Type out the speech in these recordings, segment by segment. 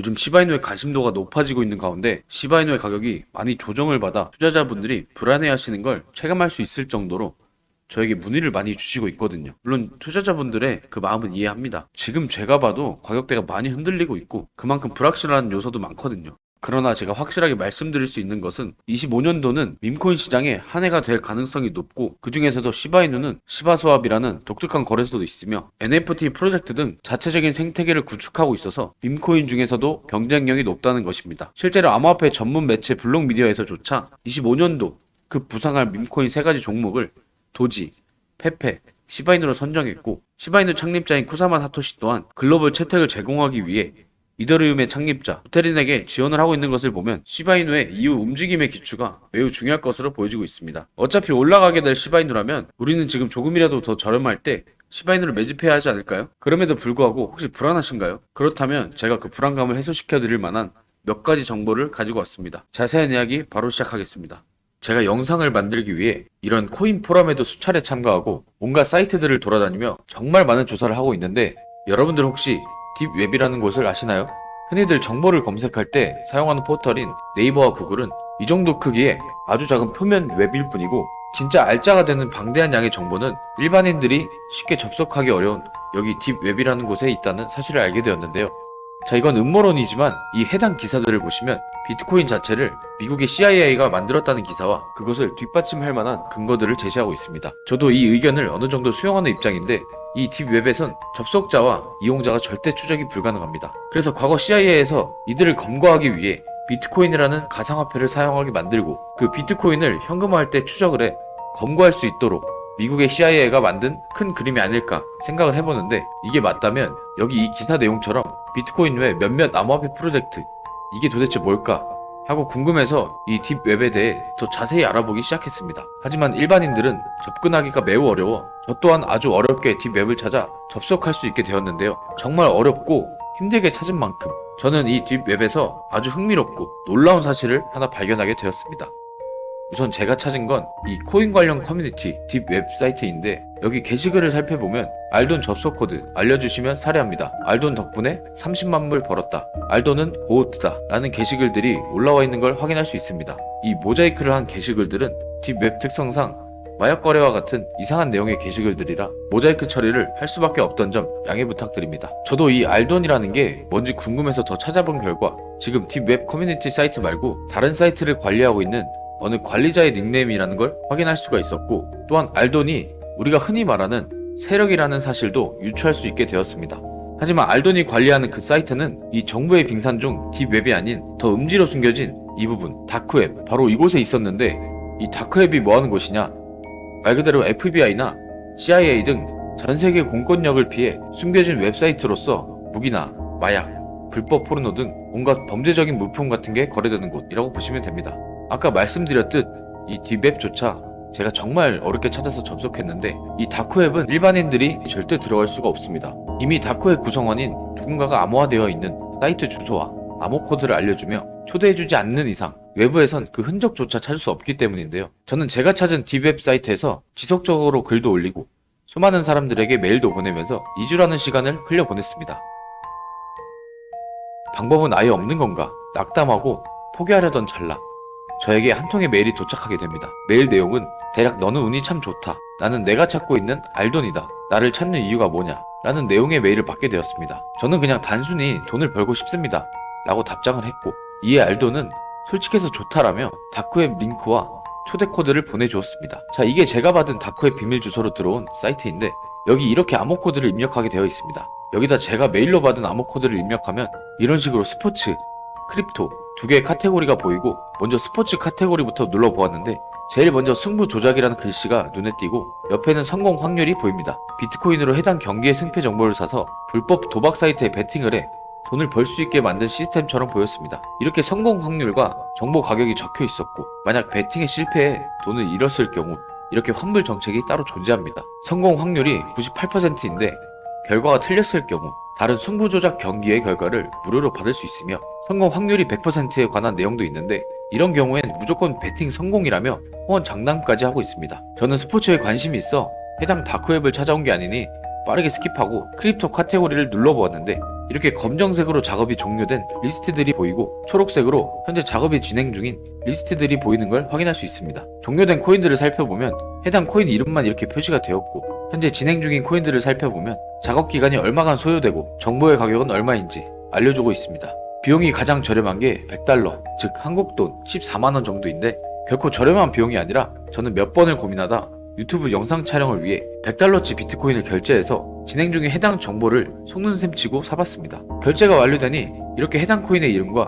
요즘 시바이누의 관심도가 높아지고 있는 가운데 시바이누의 가격이 많이 조정을 받아 투자자분들이 불안해하시는 걸 체감할 수 있을 정도로 저에게 문의를 많이 주시고 있거든요. 물론 투자자분들의 그 마음은 이해합니다. 지금 제가 봐도 가격대가 많이 흔들리고 있고 그만큼 불확실한 요소도 많거든요. 그러나 제가 확실하게 말씀드릴 수 있는 것은 25년도는 밈코인 시장에 한 해가 될 가능성이 높고 그 중에서도 시바이누는 시바스왑이라는 독특한 거래소도 있으며 NFT 프로젝트 등 자체적인 생태계를 구축하고 있어서 밈코인 중에서도 경쟁력이 높다는 것입니다. 실제로 암호화폐 전문 매체 블록 미디어에서조차 25년도 그 부상할 밈코인 세 가지 종목을 도지, 페페, 시바이누로 선정했고 시바이누 창립자인 쿠사마 사토시 또한 글로벌 채택을 제공하기 위해 이더리움의 창립자 부테린에게 지원을 하고 있는 것을 보면 시바이누의 이후 움직임의 기초가 매우 중요할 것으로 보여지고 있습니다. 어차피 올라가게 될 시바이누라면 우리는 지금 조금이라도 더 저렴할 때 시바이누를 매집해야 하지 않을까요? 그럼에도 불구하고 혹시 불안하신가요? 그렇다면 제가 그 불안감을 해소시켜 드릴 만한 몇 가지 정보를 가지고 왔습니다. 자세한 이야기 바로 시작하겠습니다. 제가 영상을 만들기 위해 이런 코인 포럼에도 수차례 참가하고 온갖 사이트들을 돌아다니며 정말 많은 조사를 하고 있는데 여러분들 혹시 딥웹이라는 곳을 아시나요? 흔히들 정보를 검색할 때 사용하는 포털인 네이버와 구글은 이 정도 크기의 아주 작은 표면 웹일 뿐이고 진짜 알짜가 되는 방대한 양의 정보는 일반인들이 쉽게 접속하기 어려운 여기 딥웹이라는 곳에 있다는 사실을 알게 되었는데요. 자, 이건 음모론이지만 이 해당 기사들을 보시면 비트코인 자체를 미국의 CIA가 만들었다는 기사와 그것을 뒷받침할 만한 근거들을 제시하고 있습니다. 저도 이 의견을 어느 정도 수용하는 입장인데 이 딥웹에선 접속자와 이용자가 절대 추적이 불가능합니다. 그래서 과거 CIA에서 이들을 검거하기 위해 비트코인이라는 가상화폐를 사용하게 만들고 그 비트코인을 현금화할 때 추적을 해 검거할 수 있도록 미국의 CIA가 만든 큰 그림이 아닐까 생각을 해보는데 이게 맞다면 여기 이 기사 내용처럼 비트코인 외 몇몇 암호화폐 프로젝트 이게 도대체 뭘까 하고 궁금해서 이 딥웹에 대해 더 자세히 알아보기 시작했습니다. 하지만 일반인들은 접근하기가 매우 어려워 저 또한 아주 어렵게 딥웹을 찾아 접속할 수 있게 되었는데요. 정말 어렵고 힘들게 찾은 만큼 저는 이 딥웹에서 아주 흥미롭고 놀라운 사실을 하나 발견하게 되었습니다. 우선 제가 찾은 건 이 코인 관련 커뮤니티 딥 웹사이트인데 여기 게시글을 살펴보면 알돈 접속 코드 알려주시면 사례합니다. 알돈 덕분에 30만 불 벌었다. 알돈은 고호트다. 라는 게시글들이 올라와 있는 걸 확인할 수 있습니다. 이 모자이크를 한 게시글들은 딥 웹 특성상 마약 거래와 같은 이상한 내용의 게시글들이라 모자이크 처리를 할 수밖에 없던 점 양해 부탁드립니다. 저도 이 알돈이라는 게 뭔지 궁금해서 더 찾아본 결과 지금 딥웹 커뮤니티 사이트 말고 다른 사이트를 관리하고 있는 어느 관리자의 닉네임이라는 걸 확인할 수가 있었고 또한 알돈이 우리가 흔히 말하는 세력이라는 사실도 유추할 수 있게 되었습니다. 하지만 알돈이 관리하는 그 사이트는 이 정부의 빙산 중 딥웹이 아닌 더 음지로 숨겨진 이 부분 다크웹 바로 이곳에 있었는데 이 다크웹이 뭐하는 곳이냐 말 그대로 FBI나 CIA 등 전 세계 공권력을 피해 숨겨진 웹사이트로서 무기나 마약, 불법 포르노 등 온갖 범죄적인 물품 같은 게 거래되는 곳이라고 보시면 됩니다. 아까 말씀드렸듯 이 딥웹조차 제가 정말 어렵게 찾아서 접속했는데 이 다크웹은 일반인들이 절대 들어갈 수가 없습니다. 이미 다크웹 구성원인 누군가가 암호화되어 있는 사이트 주소와 암호 코드를 알려주며 초대해주지 않는 이상 외부에선 그 흔적조차 찾을 수 없기 때문인데요. 저는 제가 찾은 딥웹 사이트에서 지속적으로 글도 올리고 수많은 사람들에게 메일도 보내면서 2주라는 시간을 흘려 보냈습니다. 방법은 아예 없는 건가? 낙담하고 포기하려던 찰나 저에게 한 통의 메일이 도착하게 됩니다. 메일 내용은 대략 너는 운이 참 좋다. 나는 내가 찾고 있는 알돈이다. 나를 찾는 이유가 뭐냐? 라는 내용의 메일을 받게 되었습니다. 저는 그냥 단순히 돈을 벌고 싶습니다. 라고 답장을 했고 이에 알돈은 솔직해서 좋다라며 다크웹 링크와 초대 코드를 보내주었습니다. 자 이게 제가 받은 다크웹 비밀 주소로 들어온 사이트인데 여기 이렇게 암호 코드를 입력하게 되어 있습니다. 여기다 제가 메일로 받은 암호 코드를 입력하면 이런 식으로 스포츠, 크립토 두 개의 카테고리가 보이고 먼저 스포츠 카테고리부터 눌러보았는데 제일 먼저 승부 조작이라는 글씨가 눈에 띄고 옆에는 성공 확률이 보입니다. 비트코인으로 해당 경기의 승패 정보를 사서 불법 도박 사이트에 베팅을 해 돈을 벌 수 있게 만든 시스템처럼 보였습니다. 이렇게 성공 확률과 정보 가격이 적혀 있었고 만약 베팅에 실패해 돈을 잃었을 경우 이렇게 환불 정책이 따로 존재합니다. 성공 확률이 98%인데 결과가 틀렸을 경우 다른 승부 조작 경기의 결과를 무료로 받을 수 있으며 성공 확률이 100%에 관한 내용도 있는데 이런 경우엔 무조건 베팅 성공이라며 후원 장담까지 하고 있습니다. 저는 스포츠에 관심이 있어 해당 다크웹을 찾아온 게 아니니 빠르게 스킵하고 크립토 카테고리를 눌러보았는데 이렇게 검정색으로 작업이 종료된 리스트들이 보이고 초록색으로 현재 작업이 진행 중인 리스트들이 보이는 걸 확인할 수 있습니다. 종료된 코인들을 살펴보면 해당 코인 이름만 이렇게 표시가 되었고 현재 진행 중인 코인들을 살펴보면 작업 기간이 얼마간 소요되고 정보의 가격은 얼마인지 알려주고 있습니다. 비용이 가장 저렴한 게 100달러, 즉 한국 돈 14만원 정도인데 결코 저렴한 비용이 아니라 저는 몇 번을 고민하다 유튜브 영상 촬영을 위해 100달러치 비트코인을 결제해서 진행 중인 해당 정보를 속눈샘 치고 사봤습니다. 결제가 완료되니 이렇게 해당 코인의 이름과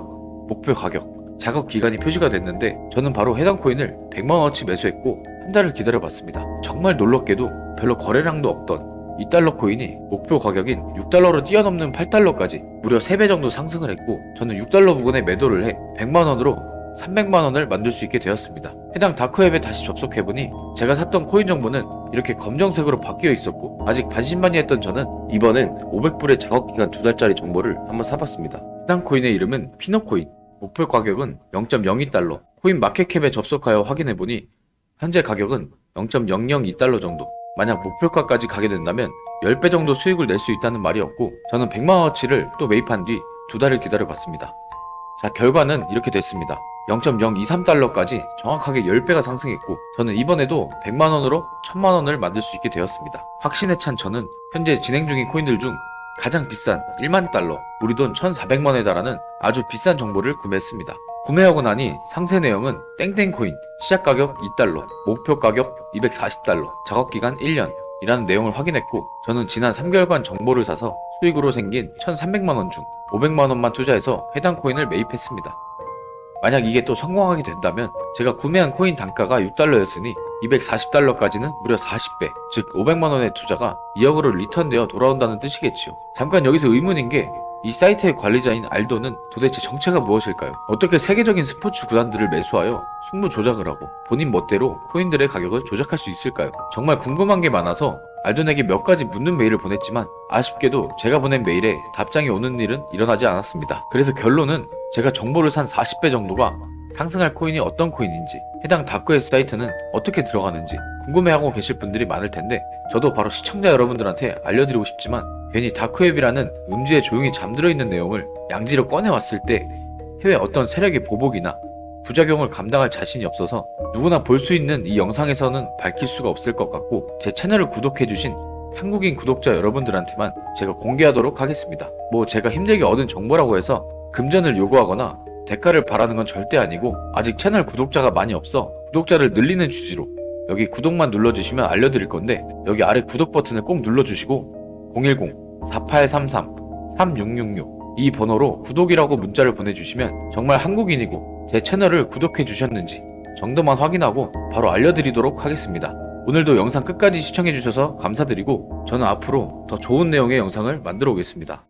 목표 가격, 작업 기간이 표시가 됐는데 저는 바로 해당 코인을 100만원어치 매수했고 한 달을 기다려봤습니다. 정말 놀랍게도 별로 거래량도 없던 2달러 코인이 목표 가격인 6달러로 뛰어넘는 8달러까지 무려 3배 정도 상승을 했고 저는 6달러 부근에 매도를 해 100만원으로 300만원을 만들 수 있게 되었습니다. 해당 다크웹에 다시 접속해보니 제가 샀던 코인 정보는 이렇게 검정색으로 바뀌어 있었고 아직 반신반의했던 저는 이번엔 500불의 작업기간 두 달짜리 정보를 한번 사봤습니다. 해당 코인의 이름은 피노코인 목표 가격은 0.02달러 코인 마켓캡에 접속하여 확인해보니 현재 가격은 0.002달러 정도 만약 목표가까지 가게 된다면 10배 정도 수익을 낼 수 있다는 말이었고 저는 100만원어치를 또 매입한 뒤 두 달을 기다려봤습니다. 자 결과는 이렇게 됐습니다. 0.023달러까지 정확하게 10배가 상승했고 저는 이번에도 100만원으로 1000만원을 만들 수 있게 되었습니다. 확신에 찬 저는 현재 진행 중인 코인들 중 가장 비싼 1만 달러, 우리 돈 1,400만원에 달하는 아주 비싼 정보를 구매했습니다. 구매하고 나니 상세 내용은 땡땡코인 시작 가격 2달러, 목표 가격 240달러, 작업 기간 1년 이라는 내용을 확인했고 저는 지난 3개월간 정보를 사서 수익으로 생긴 1,300만원 중 500만원만 투자해서 해당 코인을 매입했습니다. 만약 이게 또 성공하게 된다면 제가 구매한 코인 단가가 6달러였으니 240달러까지는 무려 40배, 즉 500만원의 투자가 2억으로 리턴되어 돌아온다는 뜻이겠지요. 잠깐 여기서 의문인 게 이 사이트의 관리자인 알도는 도대체 정체가 무엇일까요? 어떻게 세계적인 스포츠 구단들을 매수하여 승부 조작을 하고 본인 멋대로 코인들의 가격을 조작할 수 있을까요? 정말 궁금한 게 많아서 알돈에게 몇 가지 묻는 메일을 보냈지만 아쉽게도 제가 보낸 메일에 답장이 오는 일은 일어나지 않았습니다. 그래서 결론은 제가 정보를 산 40배 정도가 상승할 코인이 어떤 코인인지 해당 다크웹 사이트는 어떻게 들어가는지 궁금해하고 계실 분들이 많을 텐데 저도 바로 시청자 여러분들한테 알려드리고 싶지만 괜히 다크웹이라는 음지에 조용히 잠들어 있는 내용을 양지로 꺼내왔을 때 해외 어떤 세력의 보복이나 부작용을 감당할 자신이 없어서 누구나 볼 수 있는 이 영상에서는 밝힐 수가 없을 것 같고 제 채널을 구독해주신 한국인 구독자 여러분들한테만 제가 공개하도록 하겠습니다. 뭐 제가 힘들게 얻은 정보라고 해서 금전을 요구하거나 대가를 바라는 건 절대 아니고 아직 채널 구독자가 많이 없어 구독자를 늘리는 취지로 여기 구독만 눌러주시면 알려드릴 건데 여기 아래 구독 버튼을 꼭 눌러주시고 010-4833-3666 이 번호로 구독이라고 문자를 보내주시면 정말 한국인이고 제 채널을 구독해 주셨는지 정도만 확인하고 바로 알려드리도록 하겠습니다. 오늘도 영상 끝까지 시청해 주셔서 감사드리고 저는 앞으로 더 좋은 내용의 영상을 만들어 오겠습니다.